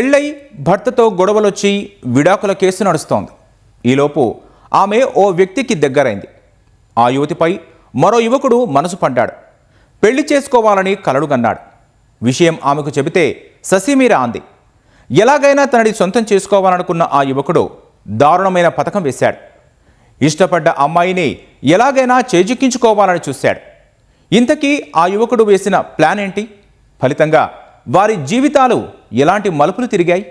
పెళ్ళై భర్తతో గొడవలొచ్చి విడాకుల కేసు నడుస్తోంది. ఈలోపు ఆమె ఓ వ్యక్తికి దగ్గరైంది. ఆ యువతిపై మరో యువకుడు మనసు పడ్డాడు. పెళ్ళి చేసుకోవాలని కలడుగన్నాడు. విషయం ఆమెకు చెబితే ససీమీరా అంది. ఎలాగైనా తనని సొంతం చేసుకోవాలనుకున్న ఆ యువకుడు దారుణమైన పథకం వేశాడు. ఇష్టపడ్డ అమ్మాయిని ఎలాగైనా చేజిక్కించుకోవాలని చూశాడు. ఇంతకీ ఆ యువకుడు వేసిన ప్లాన్ ఏంటి? ఫలితంగా వారి జీవితాలు ఎలాంటి మలుపులు తిరిగాయి?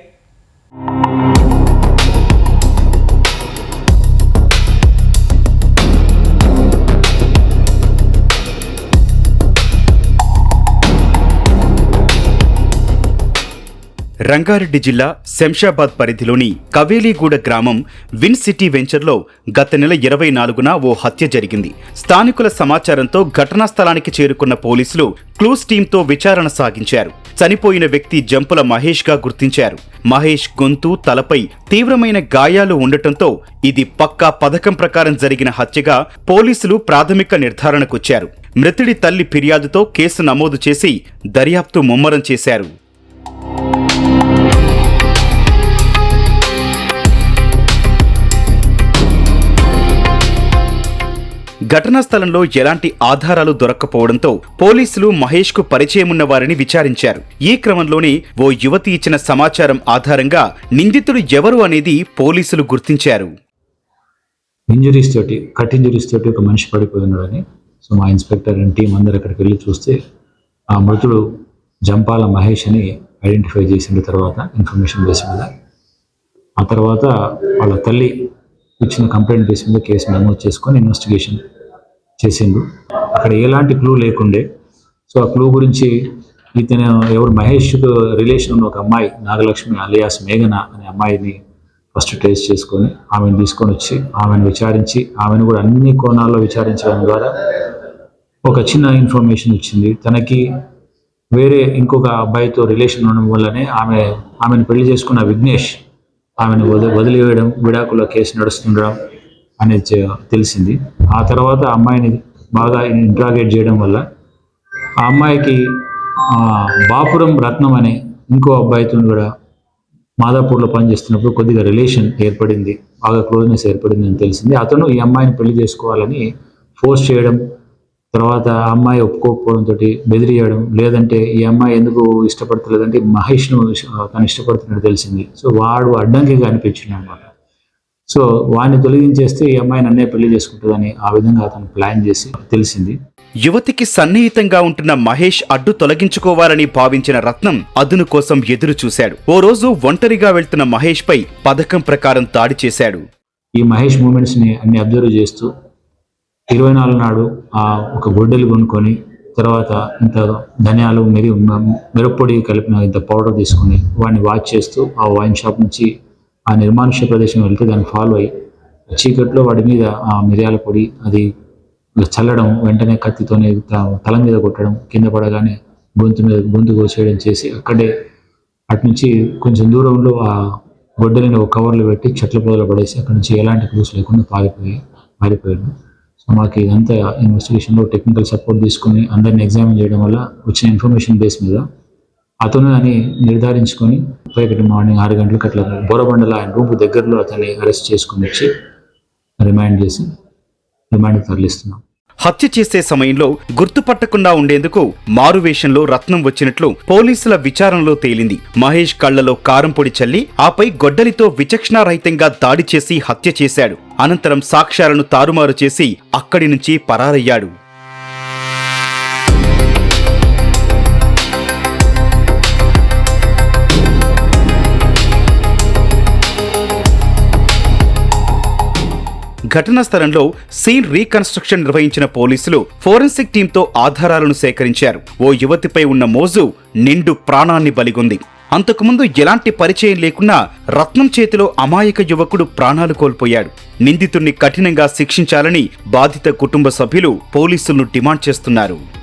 రంగారెడ్డి జిల్లా శంషాబాద్ పరిధిలోని కవేలీగూడ గ్రామం విన్ సిటీ వెంచర్లో గత నెల ఇరవై నాలుగున ఓ హత్య జరిగింది. స్థానికుల సమాచారంతో ఘటనా స్థలానికి చేరుకున్న పోలీసులు క్లూస్ టీంతో విచారణ సాగించారు. చనిపోయిన వ్యక్తి జంపుల మహేష్గా గుర్తించారు. మహేష్ గొంతు తలపై తీవ్రమైన గాయాలు ఉండటంతో ఇది పక్కా పథకం ప్రకారం జరిగిన హత్యగా పోలీసులు ప్రాథమిక నిర్ధారణకొచ్చారు మృతుడి తల్లి ఫిర్యాదుతో కేసు నమోదు చేసి దర్యాప్తు ముమ్మరం చేశారు. ఘటనా స్థలంలో ఎలాంటి ఆధారాలు దొరక్కపోవడంతో పోలీసులు మహేష్కు పరిచయమున్న వారిని విచారించారు. ఈ క్రమంలోనే ఓ యువతి ఇచ్చిన సమాచారం ఆధారంగా నిందితుడు ఎవరు అనేది పోలీసులు గుర్తించారు. ఇంజురీస్ తోటి కట్ ఇంజురీస్ తోటి ఒక మనిషి పడిపోయి ఉన్నాడని సో మా ఇన్స్పెక్టర్ అండ్ టీం అందరు అక్కడికి వెళ్ళి చూస్తే ఆ మృతుడు జంపాల మహేష్ అని ఐడెంటిఫై చేసిన తర్వాత ఇన్ఫర్మేషన్ బేస్ మీద. ఆ తర్వాత వాళ్ళ తల్లి ఇచ్చిన కంప్లైంట్ బేస్ మీద కేసు నమోదు చేసుకొని ఇన్వెస్టిగేషన్ చేసిండు. అక్కడ ఎలాంటి క్లూ లేకుండే. సో ఆ క్లూ గురించి ఇతను ఎవరు మహేష్ రిలేషన్ ఉన్న ఒక అమ్మాయి నాగలక్ష్మి అలియాస్ మేఘన అనే అమ్మాయిని ఫస్ట్ ట్రేస్ చేసుకొని ఆమెను తీసుకొని వచ్చి ఆమెను విచారించి ఆమెను కూడా అన్ని కోణాల్లో విచారించడం ద్వారా ఒక చిన్న ఇన్ఫర్మేషన్ ఇచ్చింది. తనకి వేరే ఇంకొక అబ్బాయితో రిలేషన్ ఉండడం వల్లనే ఆమె ఆమెను పెళ్ళి చేసుకున్న విఘ్నేష్ ఆమెను వద వదిలివేయడం విడాకుల కేసు నడుస్తుండడం అనేది తెలిసింది. ఆ తర్వాత అమ్మాయిని బాగా ఇంట్రాగేట్ చేయడం వల్ల ఆ అమ్మాయికి బాపురం రత్నం అనే ఇంకో అబ్బాయితో కూడా మాదాపూర్లో పనిచేస్తున్నప్పుడు కొద్దిగా రిలేషన్ ఏర్పడింది. బాగా క్లోజ్నెస్ ఏర్పడింది అని తెలిసింది. అతను ఈ అమ్మాయిని పెళ్ళి చేసుకోవాలని ఫోర్స్ చేయడం తర్వాత ఆ అమ్మాయి ఒప్పుకోకపోవడంతో బెదిరియడం లేదంటే ఈ అమ్మాయి ఎందుకు ఇష్టపడతలేదంటే మహేష్ను తను ఇష్టపడుతున్నట్టు తెలిసింది. సో వాడు అడ్డంకిగా అనిపించింది అనమాట సో వాడిని తొలగించేస్తే ఈ అమ్మాయి నన్నే పెళ్ళి చేసుకుంటుందని ఆ విధంగా అతను ప్లాన్ చేసి తెలిసింది. యువతికి సన్నిహితంగా ఉంటున్న మహేష్ అడ్డు తొలగించుకోవాలని భావించిన రత్నం అదును కోసం ఎదురు చూశాడు. ఓ రోజు ఒంటరిగా వెళ్తున్న మహేష్ పై పథకం ప్రకారం దాడి చేశాడు. ఈ మహేష్ మూమెంట్స్ని అన్ని అబ్జర్వ్ చేస్తూ ఇరవై నాలుగు నాడు ఆ ఒక గొడ్డలి కొనుక్కొని తర్వాత ఇంత ధనియాలు మెరి మిరప్పొడి కలిపిన ఇంత పౌడర్ తీసుకొని వాడిని వాచ్ చేస్తూ ఆ వైన్ షాప్ నుంచి ఆ నిర్మానుష్య ప్రదేశం వెళ్తే దాన్ని ఫాలో అయ్యి చీకట్లో వాడి మీద ఆ మిరియాల పొడి అది చల్లడం వెంటనే కత్తితోనే త- తల మీద కొట్టడం కింద పడగానే గొంతు మీద గొంతు కోసేయడం చేసి అక్కడే అటు నుంచి కొంచెం దూరంలో ఆ గొడ్డలిని ఒక కవర్లో పెట్టి చెట్ల పొదలు పడేసి అక్కడ నుంచి ఎలాంటి క్లూస్ లేకుండా పారిపోయి పారిపోయాడు. సో మాకు ఇదంతా ఇన్వెస్టిగేషన్లో టెక్నికల్ సపోర్ట్ తీసుకుని అందరిని ఎగ్జామిన్ చేయడం వల్ల వచ్చిన ఇన్ఫర్మేషన్ బేస్ మీద అతను అని నిర్ధారించుకొని రేపటి మార్నింగ్ ఆరు గంటలకు అట్లా బోరబండలో ఆయన రూపు దగ్గరలో అతన్ని అరెస్ట్ చేసుకుని వచ్చి రిమాండ్ చేసి రిమాండ్ తరలిస్తున్నాం. హత్య చేసే సమయంలో గుర్తుపట్టకుండా ఉండేందుకు మారువేషంలో రత్నం వచ్చినట్లు పోలీసుల విచారణలో తేలింది. మహేష్ కళ్ళలో కారం పొడి చల్లి ఆపై గొడ్డలితో విచక్షణారహితంగా దాడి చేసి హత్య చేశాడు. అనంతరం సాక్ష్యాలను తారుమారు చేసి అక్కడి నుంచి పరారయ్యాడు. ఘటనా స్థలంలో సీన్ రీకన్స్ట్రక్షన్ నిర్వహించిన పోలీసులు ఫోరెన్సిక్ టీంతో ఆధారాలను సేకరించారు. ఓ యువతిపై ఉన్న మోజు నిండు ప్రాణాన్ని బలిగొంది. అంతకుముందు ఎలాంటి పరిచయం లేకున్నా రత్నం చేతిలో అమాయక యువకుడు ప్రాణాలు కోల్పోయాడు. నిందితుణ్ణి కఠినంగా శిక్షించాలని బాధిత కుటుంబ సభ్యులు పోలీసులను డిమాండ్ చేస్తున్నారు.